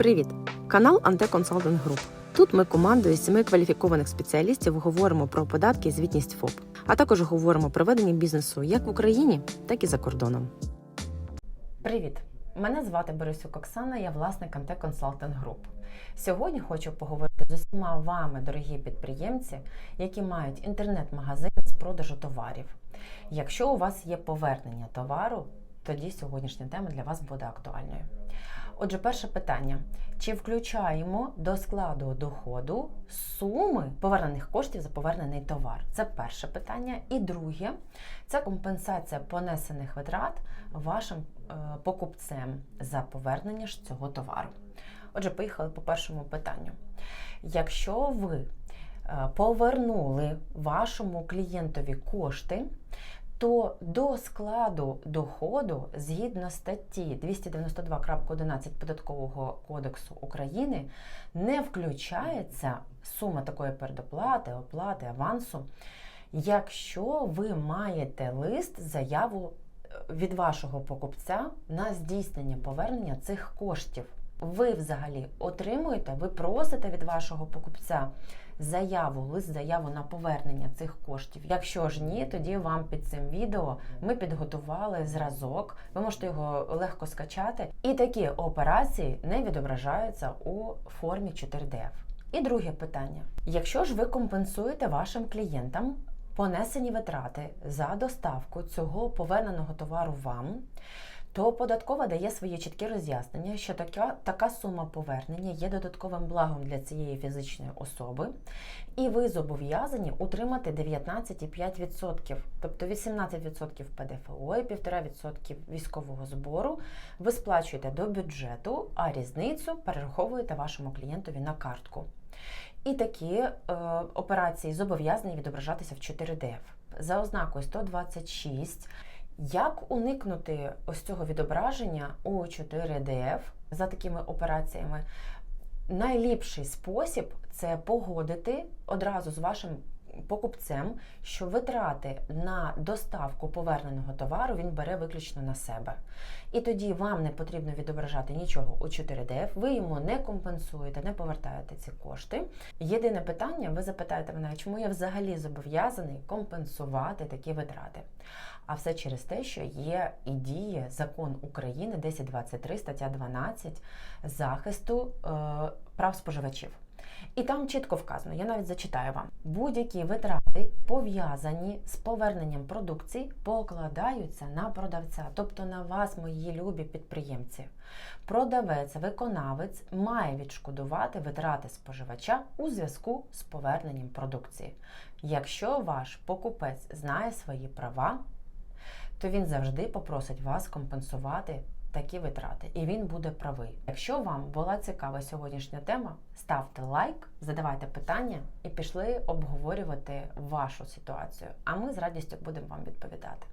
Привіт! Канал Анте Консалтинг Груп. Тут ми командою з семи кваліфікованих спеціалістів говоримо про податки і звітність ФОП, а також говоримо про ведення бізнесу як в Україні, так і за кордоном. Привіт! Мене звати Борисюк Оксана, я власник Анте Консалтинг Груп. Сьогодні хочу поговорити з усіма вами, дорогі підприємці, які мають інтернет-магазин з продажу товарів. Якщо у вас є повернення товару, тоді сьогоднішня тема для вас буде актуальною. Отже, перше питання: чи включаємо до складу доходу суми повернених коштів за повернений товар? Це перше питання. І друге це компенсація понесених витрат вашим е, покупцем за повернення ж цього товару. Отже, поїхали по першому питанню. Якщо ви е, повернули вашому клієнтові кошти, то до складу доходу згідно статті 292.11 Податкового кодексу України не включається сума такої передоплати, оплати, авансу, якщо ви маєте лист, заяву е, від вашого покупця на здійснення повернення цих коштів. Ви взагалі отримуєте, ви просите від вашого покупця заяву, лист заяву на повернення цих коштів. Якщо ж ні, тоді вам під цим відео ми підготували зразок. Ви можете його легко скачати. І такі операції не відображаються у формі 4DF. І друге питання: якщо ж ви компенсуєте вашим клієнтам понесені витрати за доставку цього поверненого товару вам, то податкова дає своє чітке роз'яснення, що така, така сума повернення є додатковим благом для цієї фізичної особи, і ви зобов'язані утримати 19,5%, тобто 18% ПДФО і 1,5% військового збору ви сплачуєте до бюджету, а різницю перераховуєте вашому клієнтові на картку. І такі е, операції зобов'язані відображатися в 4DF. За ознакою 126 як уникнути ось цього відображення у 4DF за такими операціями? Найліпший спосіб це погодити одразу з вашим покупцем, що витрати на доставку поверненого товару він бере виключно на себе. І тоді вам не потрібно відображати нічого у 4DF, ви йому не компенсуєте, не повертаєте ці кошти. Єдине питання, ви запитаєте мене, чому я взагалі зобов'язаний компенсувати такі витрати? А все через те, що є і діє закон України 1023 стаття 12 захисту е, прав споживачів. І там чітко вказано, я навіть зачитаю вам: будь-які витрати пов'язані з поверненням продукції покладаються на продавця, тобто на вас, мої любі підприємці. Продавець, виконавець має відшкодувати витрати споживача у зв'язку з поверненням продукції. Якщо ваш покупець знає свої права, то він завжди попросить вас компенсувати такі витрати, і він буде правий. Якщо вам була цікава сьогоднішня тема, ставте лайк, задавайте питання і пішли обговорювати вашу ситуацію. А ми з радістю будемо вам відповідати.